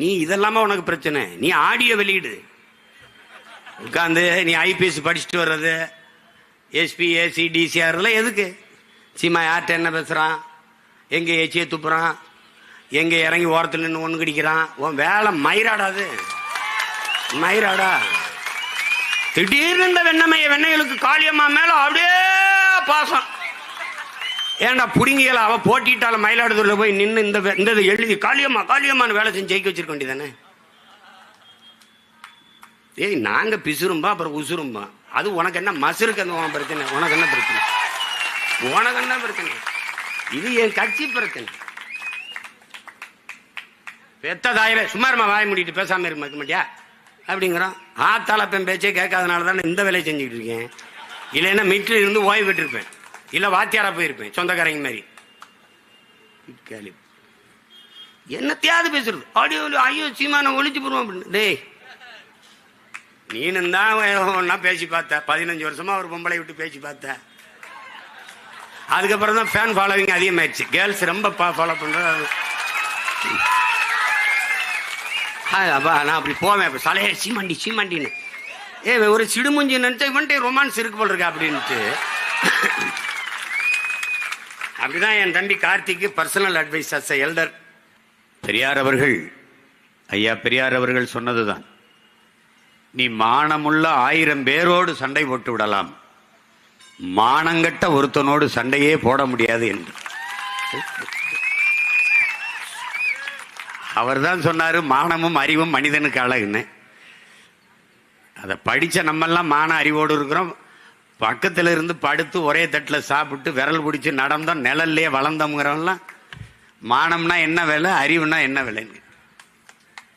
நீ இதெல்லாமா உனக்கு பிரச்சனை? நீ ஆடியோ வெளியிடு. உட்காந்து நீ ஐபிஎஸ் படிச்சுட்டு வர்றது எஸ்பி ஏசி டிசிஆர் எல்லாம் எதுக்கு? சீமா யார்கிட்ட என்ன பேசுறான்? எங்க ஏச்சியை துப்புறான்? எங்க இறங்கி ஓரத்தில் நின்று ஒன்று கடிக்கிறான்? உன் வேலை மயிராடாது மயிராடா. திடீர்னு இந்த வெண்ணமைய வெண்ணைகளுக்கு காளியம்மா மேல அப்படியே பாசம். ஏன்டா புடுங்கியல அவ போட்டிட்டால மயிலாடுதுறையில் போய் நின்று இந்த இந்த எழுதி காளியம்மா காளியம்மான்னு வேலை செஞ்சு ஜெயிக்க வச்சிருக்க வேண்டியதானே ஏய் நாங்க பிசுரும்பா அப்புறம் உசுரும்பா. அது உனக்கு என்ன மசுருக்கு அந்த உன் பிரச்சனை? உனக்கு என்ன பிரச்சனை? உனக்கு என்ன பிரச்சனை? இது என் கட்சி பிரச்சனை. பெத்த தாயில சும்மா இருமா வாய் மூடிட்டு பேசாம இருக்க மாட்டியா? அப்படிங்கிறோம் ஆத்தால பேச்சே கேட்காதனால தானே இந்த வேலையை செஞ்சுக்கிட்டு இருக்கேன். இல்லைன்னா மீட்டில் இருந்து ஓய்வு பெற்றிருப்பேன். இல்லை வாத்தியாரா போயிருப்பேன் சொந்தக்காரங்க மாதிரி. கேள்வி என்னத்தையாவது பேசுறது. ஆடியோ ஐயோ சீமான ஒழிச்சு போடுவோம் அப்படின்னு. டேய் நீனும் தான் ஒன்னா பேசி பார்த்த. பதினஞ்சு வருஷமா ஒரு பொம்பளை விட்டு பேசி பார்த்த. அதுக்கப்புறம் தான் ஃபேன் ஃபாலோவிங் அதிகமாயிடுச்சு. கேர்ள்ஸ் ரொம்ப ஃபாலோ பண்ணுறது ஆ, அப்பா நான் அப்படி போவேன் இப்போ சலைய சீமாண்டி சீமாண்டின்னு. ஏ ஒரு சிடுமுஞ்சி நினைச்சா இவன்ட்டே ரொமான்ஸ் இருக்கு போல் இருக்கா அப்படின்ட்டு. அப்படிதான் என் தம்பி கார்த்திக்கு personal advice as elder Periyar அவர்கள் ஐயா பெரியார் அவர்கள் சொன்னதுதான். நீ மானமுள்ள ஆயிரம் பேரோடு சண்டை போட்டு விடலாம். மானங்கட்ட ஒருத்தனோடு சண்டையே போட முடியாது என்று. அவர் தான் சொன்னாரு மானமும் அறிவும் மனிதனுக்கு அழகுன்னு. அதை படிச்ச நம்மெல்லாம் மான அறிவோடு இருக்கிறோம் பக்கத்துல இருந்து படுத்து ஒரே தட்டில் சாப்பிட்டு விரல் பிடிச்சி நடந்தோம் நிழல்லையே வளர்ந்தோங்கிறவன்லாம் மானம்னா என்ன விலை அறிவுனா என்ன விலைன்னு